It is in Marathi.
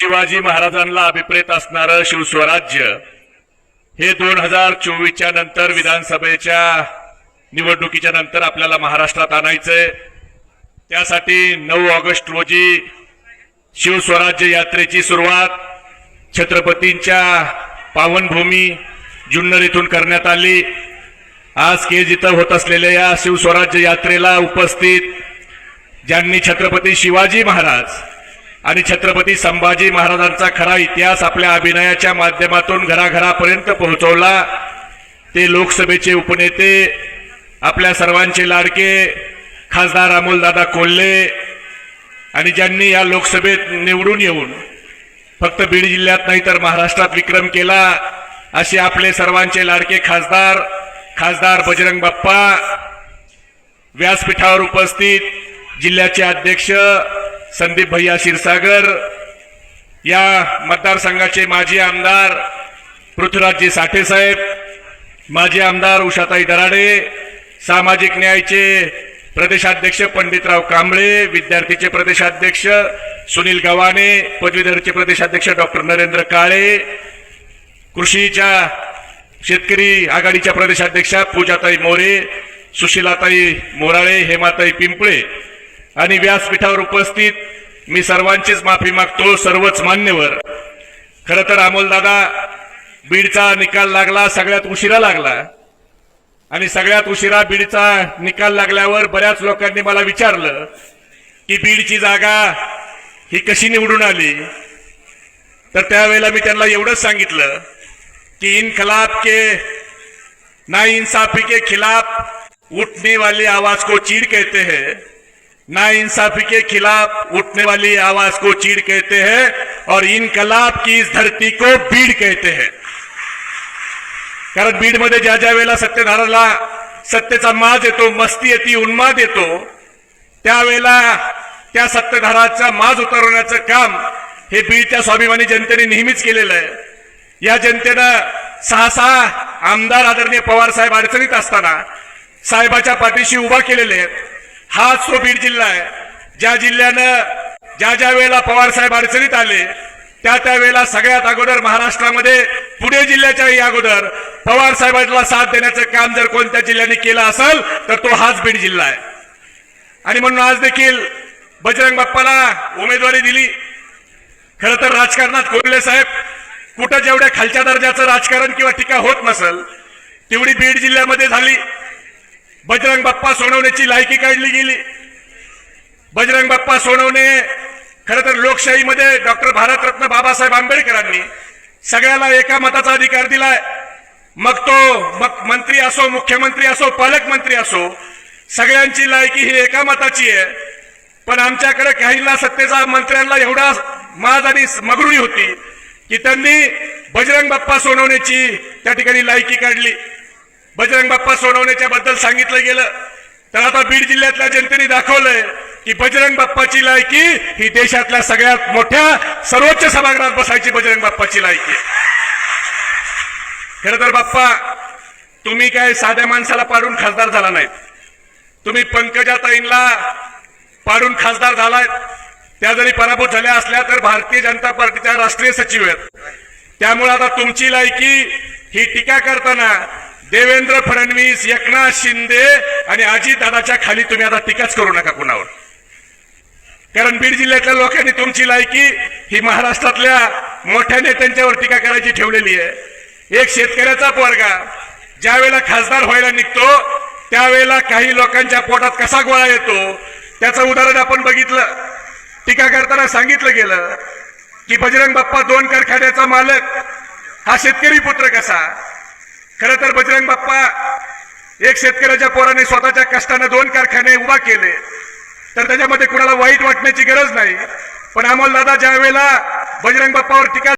शिवाजी महाराजांना अभिप्रेत असणारं शिवस्वराज्य हे दोन हजार चोवीसच्या नंतर विधानसभेच्या निवडणुकीच्या नंतर आपल्याला महाराष्ट्रात आणायचंय. त्यासाठी नऊ ऑगस्ट रोजी शिवस्वराज्य यात्रेची सुरुवात छत्रपतींच्या पावनभूमी जुन्नर इथून करण्यात आली. आज केज इथं होत असलेल्या या शिवस्वराज्य यात्रेला उपस्थित ज्यांनी छत्रपती शिवाजी महाराज आणि छत्रपती संभाजी महाराजांचा खरा इतिहास आपल्या अभिनयाच्या माध्यमातून घराघरापर्यंत पोहोचवला. ते लोकसभेचे उपनेते आपल्या सर्वांचे लाडके खासदार अमोलदादा कोल्हे आणि ज्यांनी या लोकसभेत निवडून येऊन फक्त बीड जिल्ह्यात नाही तर महाराष्ट्रात विक्रम केला असे आपले सर्वांचे लाडके खासदार खासदार बजरंग बाप्पा व्यासपीठावर उपस्थित जिल्ह्याचे अध्यक्ष संदीप भैया क्षीरसागर या मतदारसंघाचे माजी आमदार पृथ्वीराजजी साठेसाहेब माजी आमदार उषाताई दराडे सामाजिक न्यायचे प्रदेशाध्यक्ष पंडितराव कांबळे विद्यार्थीचे प्रदेशाध्यक्ष सुनील गव्हाणे पदवीधरचे प्रदेशाध्यक्ष डॉक्टर नरेंद्र काळे कृषीच्या शेतकरी आघाडीच्या प्रदेशाध्यक्षा पूजाताई मोरे सुशीलाताई मोराळे हेमाताई पिंपळे आणि व्यासपीठावर उपस्थित मी सर्वांचीच माफी मागतो सर्वच मान्यवर. खर तर अमोलदादा बीडचा निकाल लागला सगळ्यात उशिरा लागला. आणि सगळ्यात उशिरा बीडचा निकाल लागल्यावर बऱ्याच लोकांनी मला विचारलं की बीडची जागा ही कशी निवडून आली? तर त्यावेळेला मी त्यांना एवढंच सांगितलं की इनकलाब के ना इंसाफी के खिलाफ उठने वाली आवाज को चीड़ कहते हैं. नाइंसाफी के खिलाफ उठने वाली आवाज को चीड़ कहते हैं और इनकलाब की इस धरती को बीड कहते हैं। कारण बीडमध्ये ज्या ज्या वेळेला सत्तेधाराला सत्तेचा माज येतो मस्ती येते उन्माद येतो त्यावेळेला त्या सत्यधाराचा माज उतरवण्याचं काम हे बीडच्या स्वाभिमानी जनतेने नेहमीच केलेलं आहे. या जनतेनं सहा सहा आमदार आदरणीय पवार साहेब अडचणीत असताना साहेबाच्या पाठीशी उभा केलेले आहेत. हाच तो बीड जिल्हा आहे. ज्या जिल्ह्यानं ज्या ज्या वेळेला पवार साहेब अडचणीत आले त्या त्या वेळेला सगळ्यात अगोदर महाराष्ट्रामध्ये पुणे जिल्ह्याच्याही अगोदर पवार साहेबांना साथ देण्याचं काम जर कोणत्या जिल्ह्याने केलं असेल तर तो हाच बीड जिल्हा आहे. आणि म्हणून आज देखील बजरंग बाप्पाला उमेदवारी दिली. खर तर राजकारणात कोल्हे साहेब कुठं जेवढ्या खालच्या दर्जाचं राजकारण किंवा टीका होत नसल तेवढी बीड जिल्ह्यामध्ये झाली. बजरंग बाप्पा सोडवण्याची लायकी काढली गेली. बजरंग बाप्पा सोडवणे खरं तर लोकशाहीमध्ये डॉक्टर भारतरत्न बाबासाहेब आंबेडकरांनी सगळ्याला एका मताचा अधिकार दिलाय. मग तो मग मंत्री असो मुख्यमंत्री असो पालकमंत्री असो सगळ्यांची लायकी ही एका मताची आहे. पण आमच्याकडे काहींना सत्तेचा मंत्र्यांना एवढा माज आणि मगरुरी होती की त्यांनी बजरंग बाप्पा सोडवण्याची त्या ठिकाणी लायकी काढली. बजरंग बाप्पा सोडवण्याच्या बद्दल सांगितलं गेलं. तर आता बीड जिल्ह्यातल्या जनतेने दाखवलंय की बजरंग बाप्पाची लायकी ही देशातल्या सगळ्यात मोठ्या सर्वोच्च सभागृहात बसायची बजरंग बाप्पाची लायकी. खरं तर बाप्पा तुम्ही काय साध्या माणसाला पाडून खासदार झाला नाहीत. तुम्ही पंकजाताईंना पाडून खासदार झालाय. त्या जरी पराभूत झाल्या असल्या तर भारतीय जनता पार्टीच्या राष्ट्रीय सचिव आहेत. त्यामुळे आता तुमची लायकी ही टीका करताना देवेंद्र फडणवीस एकनाथ शिंदे आणि अजितदादाच्या खाली तुम्ही आता टीकाच करू नका कुणावर. कारण बीड जिल्ह्यातल्या लोकांनी तुमची लायकी ही महाराष्ट्रातल्या मोठ्या नेत्यांच्यावर टीका करायची ठेवलेली आहे. एक शेतकऱ्याचा पोरगा ज्या वेळेला खासदार व्हायला निघतो त्यावेळेला काही लोकांच्या पोटात कसा गोळा येतो त्याचं उदाहरण आपण बघितलं. टीका करताना सांगितलं गेलं की बजरंग बाप्पा दोन कारखान्याचा मालक हा शेतकरी पुत्र कसा? खर तर बजरंग बाप्पा एक शेतकऱ्याच्या पोराने स्वतःच्या कष्टाने दोन कारखाने उभा केले. तर त्याच्यामध्ये कुणाला वाईट वाटण्याची गरज नाही. पण अमोल दादा ज्या वेळेला बजरंग बाप्पावर टीका